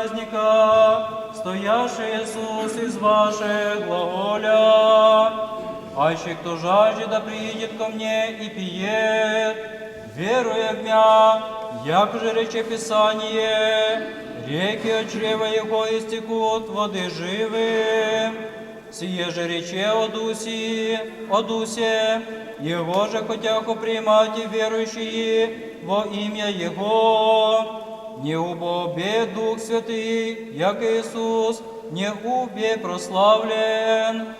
Праздника, стояший Иисус из ваших глаголя. Аще кто жаждет, да приедет ко мне и пиет, веруя в меня, як же рече Писание, реки от чрева Его истекут воды живым. Сие же рече о Дусе, о Дусе, Его же хотяху примать верующие во имя Его. Не убе Дух Святый, як Иисус, не убе прославлен.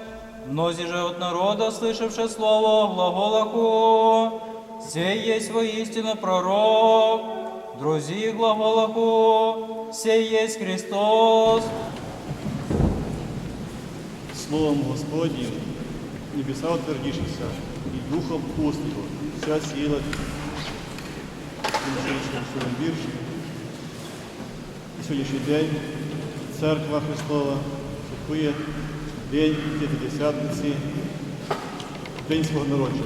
Мнози же от народа, слышавши слово глаголаху, сей есть воистину пророк, друзі глаголаху, сей есть Христос, Словом Господнім небеса утвердишися, і Духом Устного вся сила в сьогоднішньому вірші. Сьогоднішній день Церква Христова святкує День П'ятидесятниці, День свого народження.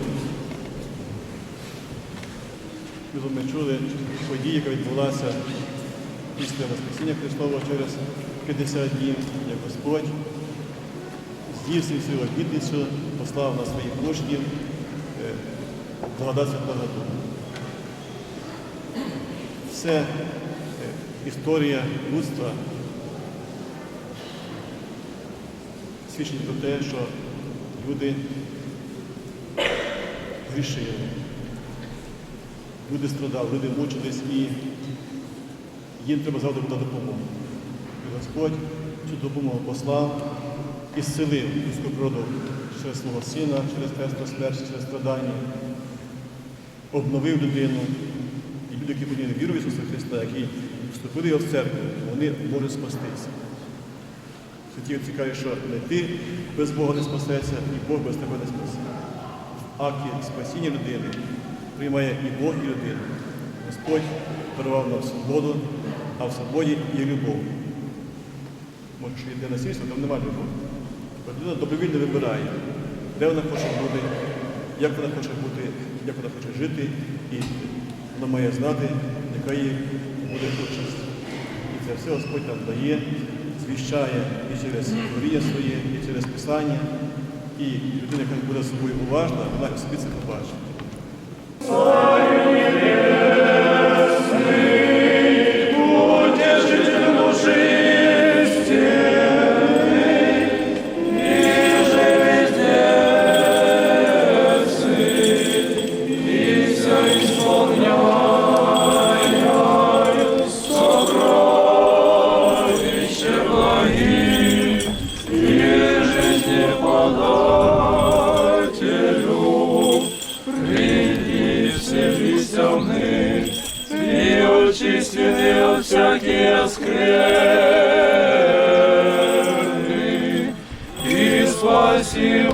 Ми чули подію, яка відбулася після Воскресіння Христового через 50 днів, як Господь здійснив свою обітницю, послав на своїх учнів е, благодать Святого Духа. Це е, історія людства свідчить про те, що люди грішили, люди страдали, люди мучились і їм треба завжди буде допомога. І Господь цю допомогу послав і зцілив людську природу через свого сина, через Христос смерть, через страдання, обновив людину. І люди, які повинні віру в Ісуса Христа, які вступили його в церкву, вони можуть спастися. Святі кажуть, що не ти без Бога не спасеться, і Бог без тебе не спасе. В акті спасіння людини приймає і Бог, і людина. Господь дарував нам свободу, а в свободі є любов. Може, що йде насильство, там немає любові. Людина добровільно вибирає, де вона хоче бути, як вона хоче бути, як вона хоче жити, і вона має знати, яка їй буде участь. І це все Господь нам дає, звіщає і через творіння своє, і через Писання. І людина, яка буде з собою уважна, вона собі це побачить.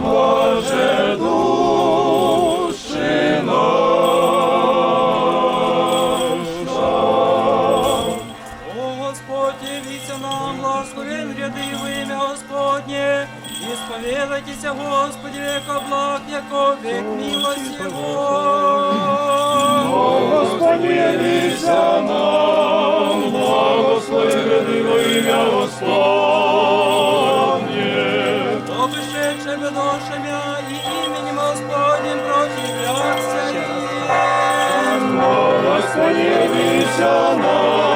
Боже, души наша. О Господь, явіться нам, благословен ряди во ім'я Господнє, і сповідайтеся, Господи, века благ, яко век милости Его. Господи, вися нам,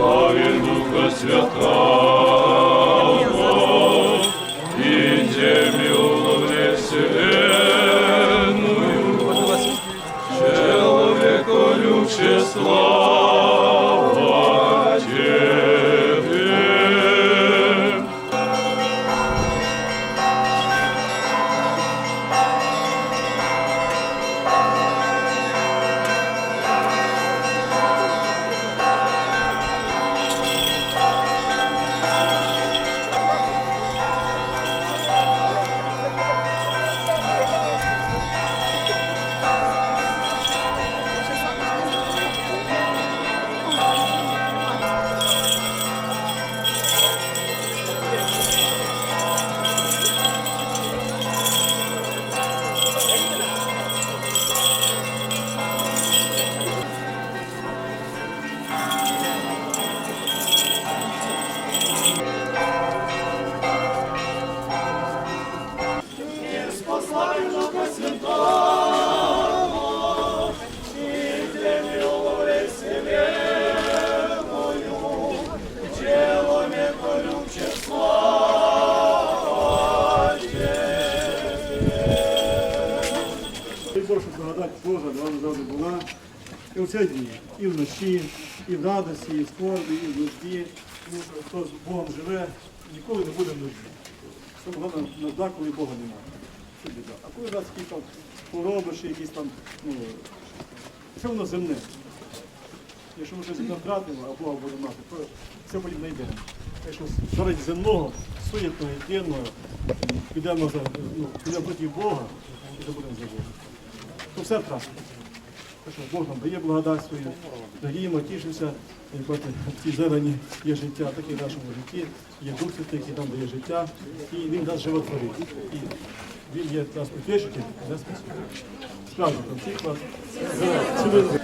не Духа Святого, І оце дні, і вночі, і в радості, і в скорбі, і в нужді. Тому що хто з Богом живе, ніколи не буде нужді. Саме головне нужда, коли Бога немає. Це. А коли нас якісь там хвороби, якісь там, ну, це воно земне. Якщо ми щось втратимо, а Бога буде мати, то все потім знайдемо. Якщо заради земного, суєтного, єдиного, підемо, за, ну, підемо проти Бога і забудемо за Бога. То все втратимо. Що Бог нам дає благодать свою, гріємо, тішимося. Бачите, в зелені є життя, так і в нашому житті. Є Дух Святий, який нам дає життя, і Він нас животворить. І Він є нас утішитель, нас. Справді, там всіх вас.